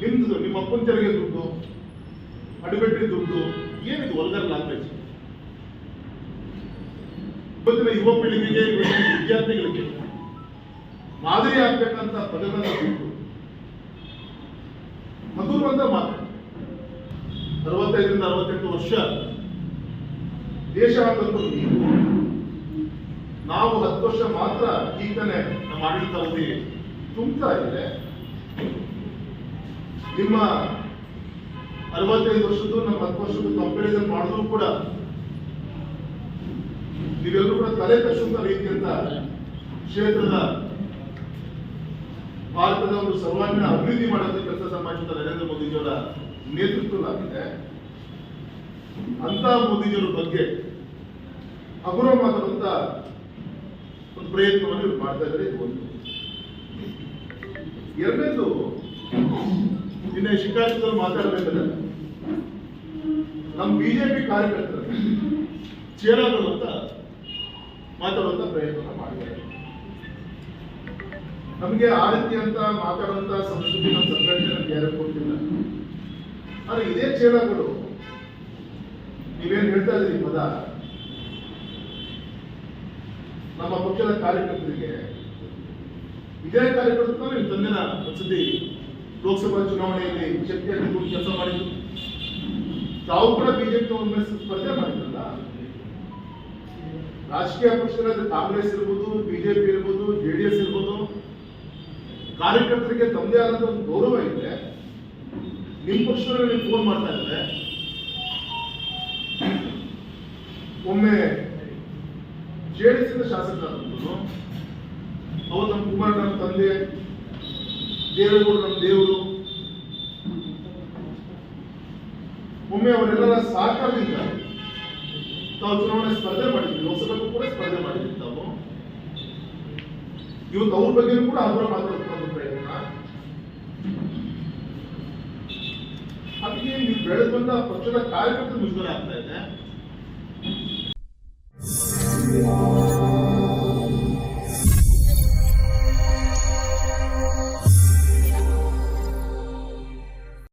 ನಿಮ್ದು ನಿಮ್ಮ ಅಪ್ಪನ ತೆರಿಗೆ ದುಡ್ಡು ಅಡಿಬೆಟ್ರಿ ದುಡ್ಡು, ಏನಿದು ವಲ್ಗರ್ ಲ್ಯಾಂಗ್ವೇಜ್ ಇವತ್ತಿನ ಯುವ ಪೀಳಿಗೆಗೆ ವಿದ್ಯಾರ್ಥಿಗಳಿಗೆ ಮಾದರಿ ಆಗ್ಬೇಕಂತ ಪದಗಳನ್ನು ಬಿಟ್ಟು ಮಧುರವಂತ ಮಾತು. ಅರವತ್ತೈದರಿಂದ ಅರವತ್ತೆಂಟು ವರ್ಷ ದೇಶ ನೀವು. ನಾವು ಹತ್ತು ವರ್ಷ ಮಾತ್ರ ಈಗ ನಮ್ಮ ನಮ್ಮ ಆಡಳಿತಾವಧಿ ತುಂಬ್ತಾ ಇದೆ. ನಿಮ್ಮ ಅರವತ್ತೈದು ವರ್ಷದ್ದು ನಮ್ಮ ಹತ್ತು ವರ್ಷದ್ದು ಕಂಪ್ಯಾರಿಸನ್ ಮಾಡಿದ್ರು ಕೂಡ ನೀವೆಲ್ಲರೂ ಕೂಡ ತಲೆ ಕಟ್ಟುವಂತ ರೀತಿಯಂತ ಕ್ಷೇತ್ರದ ಭಾರತದ ಒಂದು ಸರ್ವಾಂಗೀಣ ಅಭಿವೃದ್ಧಿ ಮಾಡೋದಕ್ಕೆ ಕೆಲಸ ಸಮಾಜದ ನರೇಂದ್ರ ಮೋದಿಜಿಯವರ ನೇತೃತ್ವದಾಗಿದೆ ಅಂತ ಮೋದಿಜಿಯವರ ಬಗ್ಗೆ ಹಗುರ ಮಾತಾಡುವಂತ ಒಂದು ಪ್ರಯತ್ನವನ್ನು ಮಾಡ್ತಾ ಇದ್ದಾರೆ. ಇದು ಒಂದು. ಎರಡನೇದು ನಿನ್ನೆ ಶಿಕಾರಿಪುರದಲ್ಲಿ ಮಾತಾಡಬೇಕಾದ್ರೆ ನಮ್ಮ ಬಿಜೆಪಿ ಕಾರ್ಯಕರ್ತರು ಚೇರಾಗಲು ಅಂತ ಮಾತಾಡುವಂತ ಪ್ರಯತ್ನ ಮಾಡಿದ್ದಾರೆ. ನಮಗೆ ಆರತಿ ರೀತಿ ಅಂತ ಮಾತಾಡುವಂತ ಸಂಸ್ಕೃತಿ ನಮ್ಮ ಸಂಘಟನೆ ನಮ್ಗೆ ಯಾರು ಕೊಟ್ಟಿಲ್ಲ. ಆದ್ರೆ ಇದೇ ಚೇರಾಗಳು ನೀವೇನ್ ಹೇಳ್ತಾ ಇದ್ದೀರಿ ಪದ? ನಮ್ಮ ಪಕ್ಷದ ಕಾರ್ಯಕರ್ತರಿಗೆ ಇದೇ ಕಾರ್ಯಕರ್ತರು ತಂದಿನ ಒಂದ್ಸತಿ ಲೋಕಸಭಾ ಚುನಾವಣೆಯಲ್ಲಿ ಶಕ್ತಿಯನ್ನು ತಗೊಂಡು ಕೆಲಸ ಮಾಡಿದ್ರು. ತಾವು ಕೂಡ ಬಿಜೆಪಿ ಒಮ್ಮೆ ಸ್ಪರ್ಧೆ ಮಾಡಿದ್ರಲ್ಲ? ರಾಜಕೀಯ ಪಕ್ಷಗಳಾದ ಕಾಂಗ್ರೆಸ್ ಇರ್ಬೋದು, ಬಿಜೆಪಿ ಇರ್ಬೋದು ಜೆಡಿಎಸ್ ಇರ್ಬೋದು, ಕಾರ್ಯಕರ್ತರಿಗೆ ತಮ್ಮದೇ ಆದಂತ ಒಂದು ಗೌರವ ಇದೆ ನಿಮ್ ಪಕ್ಷದವ್ರಿಗೆ ನೀವು ಫೋನ್ ಮಾಡ್ತಾ ಇದ್ದಾರೆ. ಒಮ್ಮೆ ಜೆಡಿಎಸ್ ಎಸ್ ಶಾಸಕರಾದಂಥವ್ರು ಅವರು ನಮ್ಮ ಕುಮಾರ್ ನಮ್ಮ ತಂದೆ ದೇವೇಗೌಡ ನಮ್ಮ ದೇವರು. ಒಮ್ಮೆ ಅವರೆಲ್ಲರ ಸಹಕಾರದಿಂದ ತಾವು ಚುನಾವಣೆ ಸ್ಪರ್ಧೆ ಮಾಡಿದ್ವಿ, ಲೋಕಸಭೆಗೂ ಕೂಡ ಸ್ಪರ್ಧೆ ಮಾಡಿದ್ವಿ ತಾವು. ಇವತ್ತು ಅವ್ರ ಬಗ್ಗೆನೂ ಕೂಡ ಅವರ ಮಾತಾಡ್ಕೊಂಡು ಪ್ರಯತ್ನ. ಅದಕ್ಕೆ ನೀವು ಬೆಳೆದು ಬಂದ ಪಕ್ಷದ ಕಾರ್ಯಕರ್ತರು ಮುಜುಗರ ಆಗ್ತಾ ಇದೆ.